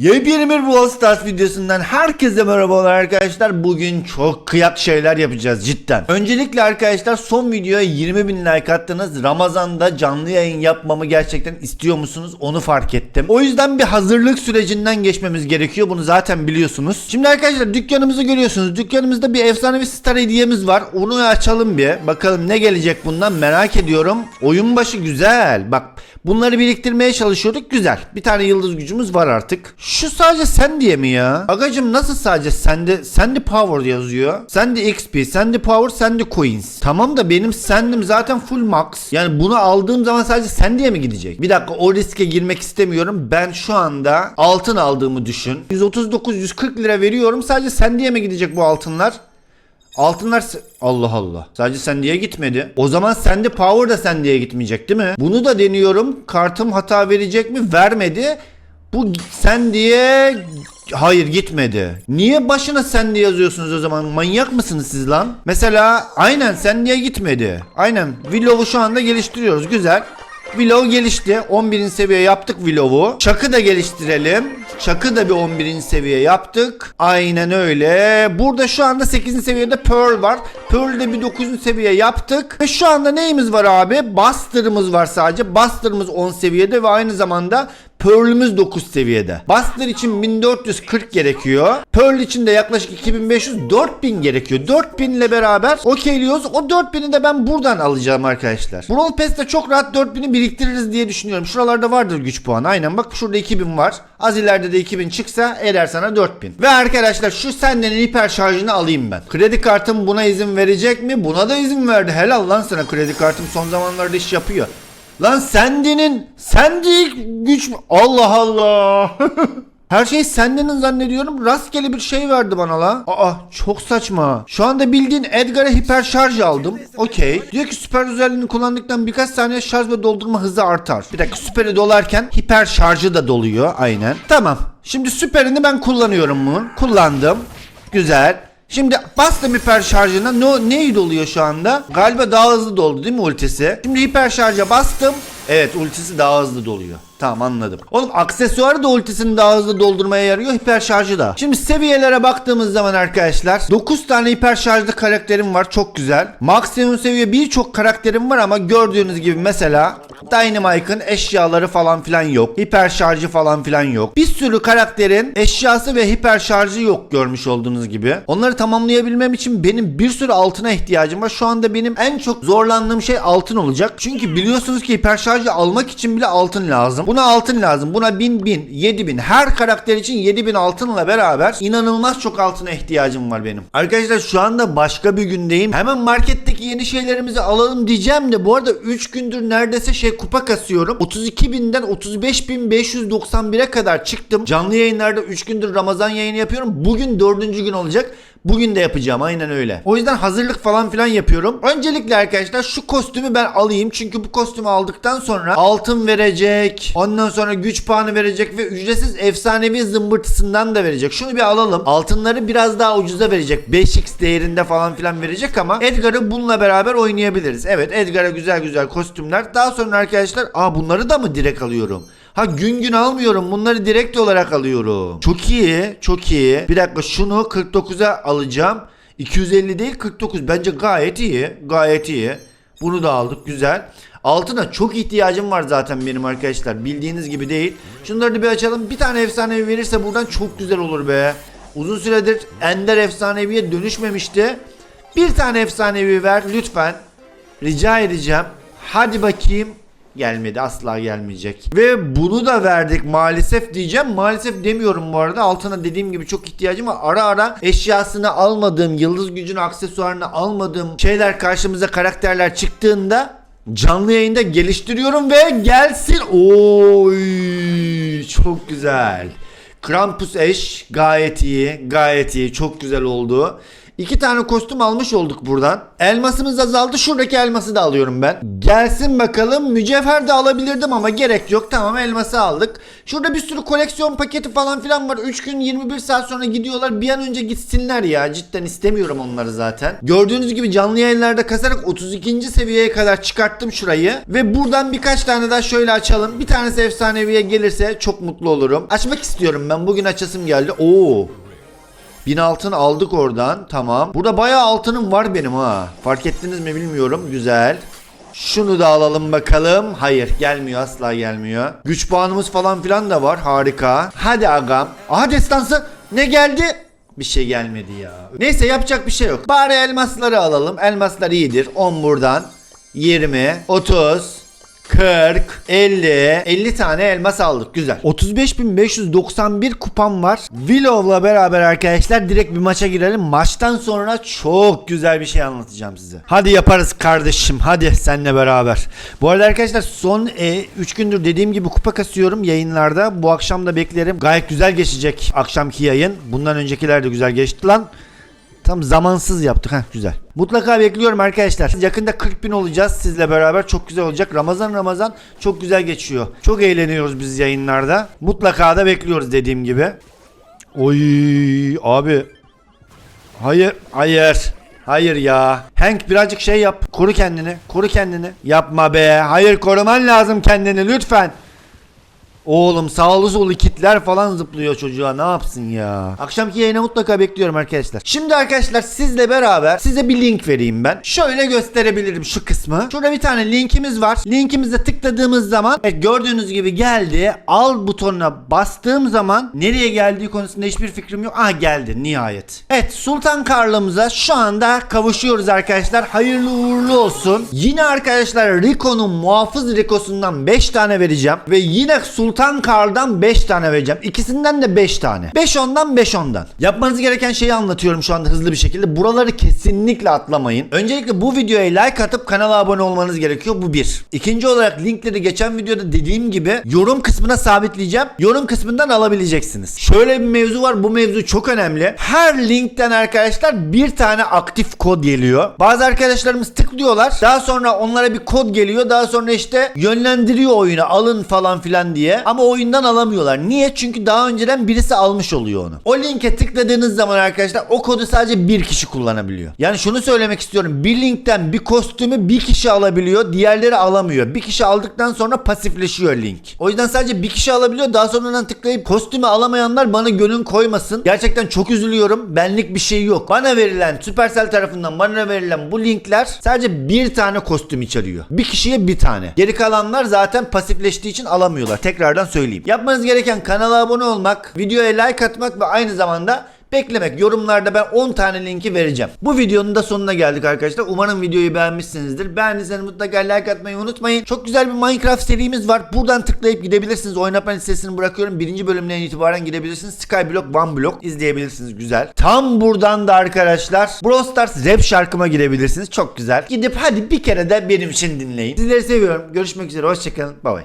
Yepyeni bir Brawl Stars videosundan herkese merhabalar arkadaşlar. Bugün çok kıyak şeyler yapacağız cidden. Öncelikle arkadaşlar son videoya 20 bin like attınız. Ramazan'da canlı yayın yapmamı gerçekten istiyor musunuz onu fark ettim. O yüzden bir hazırlık sürecinden geçmemiz gerekiyor. Bunu zaten biliyorsunuz. Şimdi arkadaşlar dükkanımızı görüyorsunuz. Dükkanımızda bir efsanevi star hediyemiz var. Onu açalım bir. Bakalım ne gelecek bundan merak ediyorum. Oyun başı güzel. Bak bunları biriktirmeye çalışıyorduk. Güzel. Bir tane yıldız gücümüz var artık. Şu sadece sen diye mi ya? Agacım nasıl sadece sende sende power yazıyor. Sende XP, sende power, sende coins. Tamam da benim sendim zaten full max. Yani bunu aldığım zaman sadece sen diye mi gidecek? Bir dakika o riske girmek istemiyorum. Ben şu anda altın aldığımı düşün. 139-140 lira veriyorum. Sadece sen diye mi gidecek bu altınlar? Altınlar Allah Allah. Sadece sen diye gitmedi. O zaman sende power da sen diye gitmeyecek değil mi? Bunu da deniyorum. Kartım hata verecek mi? Vermedi. Bu sen diye Hayır gitmedi. Niye başına sen diye yazıyorsunuz o zaman? Manyak mısınız siz lan? Mesela aynen sen diye gitmedi. Aynen. Willow'u şu anda geliştiriyoruz. Güzel. Willow gelişti. 11. seviye yaptık Willow'u. Çakı da geliştirelim. Çakı da bir 11. seviye yaptık. Aynen öyle. Burada şu anda 8. seviyede Pearl var. Pearl'de bir 9. seviye yaptık. Ve şu anda neyimiz var abi? Buster'ımız var sadece. Buster'ımız 10 seviyede ve aynı zamanda Pearl'ümüz 9 seviyede. Buster için 1440 gerekiyor. Pearl için de yaklaşık 2500 4000 gerekiyor. 4000 ile beraber okeyliyoruz. O 4000'i de ben buradan alacağım arkadaşlar. Brawl Pass'te çok rahat 4000'i biriktiririz diye düşünüyorum. Şuralarda vardır güç puanı. Aynen bak şurada 2000 var. Az ileride de 2000 çıksa eder sana 4000. Ve arkadaşlar şu sendenin hiper şarjını alayım ben. Kredi kartım buna izin verecek mi? Buna da izin verdi. Helal lan sana kredi kartım son zamanlarda iş yapıyor. Lan Sandy'nin Sandy güç mü? Allah Allah. Her şey Sandy'nin zannediyorum. Rastgele bir şey verdi bana la. Aa çok saçma. Şu anda bildiğin Edgar'a hiper şarj aldım. Okey. Diyor ki süper özelliğini kullandıktan birkaç saniye şarj ve doldurma hızı artar. Bir dakika süperi dolarken hiper şarjı da doluyor. Aynen. Tamam. Şimdi süperini ben kullanıyorum bunu. Kullandım. Güzel. Şimdi bastım hiper şarjına. Ne, neyi doluyor şu anda? Galiba daha hızlı doldu değil mi ultisi? Şimdi hiper şarja bastım. Evet ultisi daha hızlı doluyor. Tamam anladım. Oğlum aksesuarı da ultisini daha hızlı doldurmaya yarıyor. Hiper şarjı da. Şimdi seviyelere baktığımız zaman arkadaşlar 9 tane hiper şarjlı karakterim var. Çok güzel. Maksimum seviye birçok karakterim var ama gördüğünüz gibi mesela Dynamite'ın eşyaları falan filan yok. Hiper şarjı falan filan yok. Bir sürü karakterin eşyası ve hiper şarjı yok görmüş olduğunuz gibi. Onları tamamlayabilmem için benim bir sürü altına ihtiyacım var. Şu anda benim en çok zorlandığım şey altın olacak. Çünkü biliyorsunuz ki hiper şarjı almak için bile altın lazım. Buna altın lazım. Buna 1000 bin, 7000 her karakter için 7000 altınla beraber inanılmaz çok altına ihtiyacım var benim. Arkadaşlar şu anda başka bir gündeyim. Hemen marketteki yeni şeylerimizi alalım diyeceğim de bu arada 3 gündür neredeyse şey kupa kasıyorum. 32.000'den 35.591'e kadar çıktım. Canlı yayınlarda 3 gündür Ramazan yayını yapıyorum. Bugün 4. gün olacak. Bugün de yapacağım aynen öyle. O yüzden hazırlık falan filan yapıyorum. Öncelikle arkadaşlar şu kostümü ben alayım. Çünkü bu kostümü aldıktan sonra altın verecek. Ondan sonra güç puanı verecek ve ücretsiz efsanevi zımbırtısından da verecek. Şunu bir alalım. Altınları biraz daha ucuza verecek. 5x değerinde falan filan verecek ama Edgar'ı bununla beraber oynayabiliriz. Evet Edgar'a güzel güzel kostümler. Daha sonra arkadaşlar aa bunları da mı direkt alıyorum? Ha gün gün almıyorum. Bunları direkt olarak alıyorum. Çok iyi. Çok iyi. Bir dakika şunu 49'a alacağım. 250 değil 49. Bence gayet iyi. Gayet iyi. Bunu da aldık. Güzel. Altına çok ihtiyacım var zaten benim arkadaşlar. Bildiğiniz gibi değil. Şunları da bir açalım. Bir tane efsanevi verirse buradan çok güzel olur be. Uzun süredir Ender efsaneviye dönüşmemişti. Bir tane efsanevi ver lütfen. Rica edeceğim. Hadi bakayım. Gelmedi asla gelmeyecek. Ve bunu da verdik maalesef diyeceğim. Maalesef demiyorum bu arada. Altına dediğim gibi çok ihtiyacım var. Ara ara eşyasını almadığım, yıldız gücünü aksesuarını almadığım şeyler karşımıza karakterler çıktığında canlı yayında geliştiriyorum ve gelsin. Oy çok güzel. Krampus eş gayet iyi. Gayet iyi. Çok güzel oldu. İki tane kostüm almış olduk buradan. Elmasımız azaldı. Şuradaki elması da alıyorum ben. Gelsin bakalım. Mücevher de alabilirdim ama gerek yok. Tamam elması aldık. Şurada bir sürü koleksiyon paketi falan filan var. 3 gün 21 saat sonra gidiyorlar. Bir an önce gitsinler ya. Cidden istemiyorum onları zaten. Gördüğünüz gibi canlı yayınlarda kasarak 32. seviyeye kadar çıkarttım şurayı. Ve buradan birkaç tane daha şöyle açalım. Bir tanesi efsaneviye gelirse çok mutlu olurum. Açmak istiyorum ben. Bugün açasım geldi. Oo. 1000 altın aldık oradan. Tamam. Burada bayağı altınım var benim ha. Fark ettiniz mi bilmiyorum. Güzel. Şunu da alalım bakalım. Hayır gelmiyor asla gelmiyor. Güç puanımız falan filan da var. Harika. Hadi agam. Aha destansı. Ne geldi? Bir şey gelmedi ya. Neyse yapacak bir şey yok. Bari elmasları alalım. Elmaslar iyidir. 10 buradan. 20, 30, 40, 50, 50 tane elmas aldık. Güzel. 35.591 kupam var. Willow'la beraber arkadaşlar direkt bir maça girelim. Maçtan sonra çok güzel bir şey anlatacağım size. Hadi yaparız kardeşim. Hadi seninle beraber. Bu arada arkadaşlar son 3 gündür dediğim gibi kupa kasıyorum yayınlarda. Bu akşam da beklerim. Gayet güzel geçecek akşamki yayın. Bundan öncekiler de güzel geçti lan. Tam zamansız yaptık. Heh, güzel. Mutlaka bekliyorum arkadaşlar. Yakında 40 bin olacağız sizle beraber. Çok güzel olacak. Ramazan Ramazan çok güzel geçiyor. Çok eğleniyoruz biz yayınlarda. Mutlaka da bekliyoruz dediğim gibi. Oy abi. Hayır. Hayır. Hayır ya. Hank birazcık şey yap. Koru kendini. Koru kendini. Yapma be. Hayır koruman lazım kendini lütfen. Oğlum sağlı solu kitler falan zıplıyor çocuğa ne yapsın ya. Akşamki yayına mutlaka bekliyorum arkadaşlar. Şimdi arkadaşlar sizle beraber size bir link vereyim ben. Şöyle gösterebilirim şu kısmı. Şurada bir tane linkimiz var. Linkimize tıkladığımız zaman evet, gördüğünüz gibi geldi. Al butonuna bastığım zaman nereye geldiği konusunda hiçbir fikrim yok. Ah geldi nihayet. Evet Sultan Karlımıza şu anda kavuşuyoruz arkadaşlar. Hayırlı uğurlu olsun. Yine arkadaşlar Rico'nun muhafız Rico'sundan 5 tane vereceğim. Ve yine Sultan Karl'dan 5 tane vereceğim. İkisinden de 5 tane. 5 ondan 5 ondan. Yapmanız gereken şeyi anlatıyorum şu anda hızlı bir şekilde. Buraları kesinlikle atlamayın. Öncelikle bu videoya like atıp kanala abone olmanız gerekiyor. Bu bir. İkinci olarak linkleri geçen videoda dediğim gibi yorum kısmına sabitleyeceğim. Yorum kısmından alabileceksiniz. Şöyle bir mevzu var. Bu mevzu çok önemli. Her linkten arkadaşlar bir tane aktif kod geliyor. Bazı arkadaşlarımız tıklıyorlar. Daha sonra onlara bir kod geliyor. Daha sonra işte yönlendiriyor oyunu alın falan filan diye. Ama oyundan alamıyorlar. Niye? Çünkü daha önceden birisi almış oluyor onu. O linke tıkladığınız zaman arkadaşlar o kodu sadece bir kişi kullanabiliyor. Yani şunu söylemek istiyorum. Bir linkten bir kostümü bir kişi alabiliyor. Diğerleri alamıyor. Bir kişi aldıktan sonra pasifleşiyor link. O yüzden sadece bir kişi alabiliyor. Daha sonradan tıklayıp kostümü alamayanlar bana gönül koymasın. Gerçekten çok üzülüyorum. Benlik bir şey yok. Bana verilen Supercell tarafından bana verilen bu linkler sadece bir tane kostüm içeriyor. Bir kişiye bir tane. Geri kalanlar zaten pasifleştiği için alamıyorlar. Tekrardan söyleyeyim. Yapmanız gereken kanala abone olmak, videoya like atmak ve aynı zamanda beklemek. Yorumlarda ben 10 tane linki vereceğim. Bu videonun da sonuna geldik arkadaşlar. Umarım videoyu beğenmişsinizdir. Beğendiyseniz mutlaka like atmayı unutmayın. Çok güzel bir Minecraft serimiz var. Buradan tıklayıp gidebilirsiniz. Oynatma listesini bırakıyorum. Birinci bölümden itibaren gidebilirsiniz. Skyblock, One izleyebilirsiniz. Güzel. Tam buradan da arkadaşlar Brawl Stars rap şarkıma gidebilirsiniz. Çok güzel. Gidip hadi bir kere de benim için dinleyin. Sizleri seviyorum. Görüşmek üzere. Hoşçakalın. Bye bye.